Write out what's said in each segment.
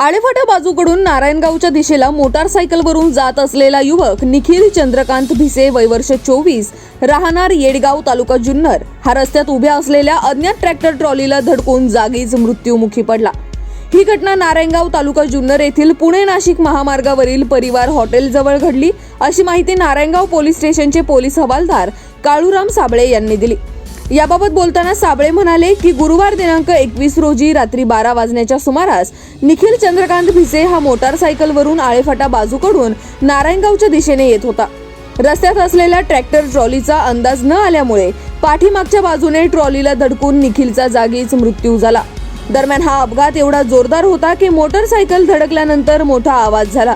आळेफाटा बाजूकडून नारायणगावच्या दिशेला मोटारसायकलवरून जात असलेला युवक निखिल चंद्रकांत भिसे वयवर्ष चोवीस राहणार येडगाव तालुका जुन्नर. हा रस्त्यात उभ्या असलेल्या अज्ञात ट्रॅक्टर ट्रॉलीला धडकून जागीच मृत्यूमुखी पडला. ही घटना नारायणगाव तालुका जुन्नर येथील पुणे नाशिक महामार्गावरील परिवार हॉटेल जवळ घडली. अशी माहिती नारायणगाव पोलीस स्टेशनचे पोलीस हवालदार काळूराम साबळे यांनी दिली. याबाबत बोलताना साबळे म्हणाले की गुरुवार दिनांक एकवीस रोजी रात्री बारा वाजण्याच्या सुमारास निखिल चंद्रकांत भिसे हा मोटारसायकलवरून आळेफाटा बाजूकडून नारायणगावच्या दिशेने येत होता. रस्त्यात असलेल्या ट्रॅक्टर ट्रॉलीचा अंदाज न आल्यामुळे पाठीमागच्या बाजूने ट्रॉलीला धडकून निखिलचा जागीच मृत्यू झाला. दरम्यान हा अपघात एवढा जोरदार होता की मोटरसायकल धडकल्यानंतर मोठा आवाज झाला.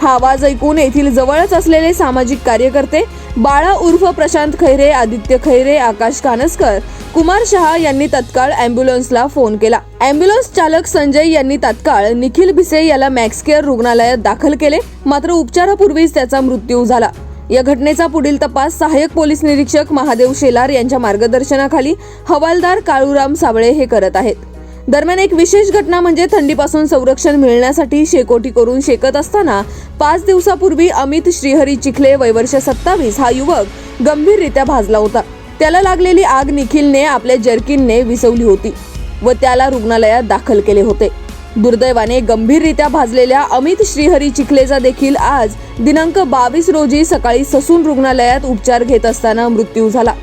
हा आवाज ऐकून येथील जवळच असलेले सामाजिक कार्यकर्ते बाळा उर्फ प्रशांत खैरे आदित्य खैरे आकाश कानसकर कुमार शहा यांनी तत्काळ अँब्युलन्सला फोन केला. अँब्युलन्स चालक संजय यांनी तात्काळ निखिल भिसे याला मॅक्सकेअर रुग्णालयात दाखल केले. मात्र उपचारापूर्वीच त्याचा मृत्यू झाला. या घटनेचा पुढील तपास सहाय्यक पोलीस निरीक्षक महादेव शेलार यांच्या मार्गदर्शनाखाली हवालदार काळूराम साबळे हे करत आहेत. दरम्यान एक विशेष घटना म्हणजे थंडीपासून संरक्षण मिळण्यासाठी शेकोटी करून शेकत असताना पाच दिवसापूर्वी अमित श्रीहरी चिखले वयवर्ष सत्तावीस हा युवक गंभीररित्या भाजला होता. त्याला लागलेली आग निखिलने आपल्या जर्किनने विसवली होती व त्याला रुग्णालयात दाखल केले होते. दुर्दैवाने गंभीररित्या भाजलेल्या अमित श्रीहरी चिखलेचा देखील आज दिनांक बावीस रोजी सकाळी ससून रुग्णालयात उपचार घेत असताना मृत्यू झाला.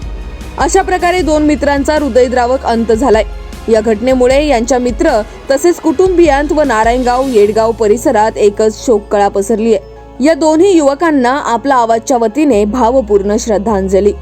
अशा प्रकारे दोन मित्रांचा हृदयद्रावक अंत झालाय. या घटनेमुळे यांच्या मित्र तसेच कुटुंबियांत व नारायणगाव येडगाव परिसरात एकच शोककळा पसरली आहे या दोन्ही युवकांना आपला आवाजच्या वतीने भावपूर्ण श्रद्धांजली.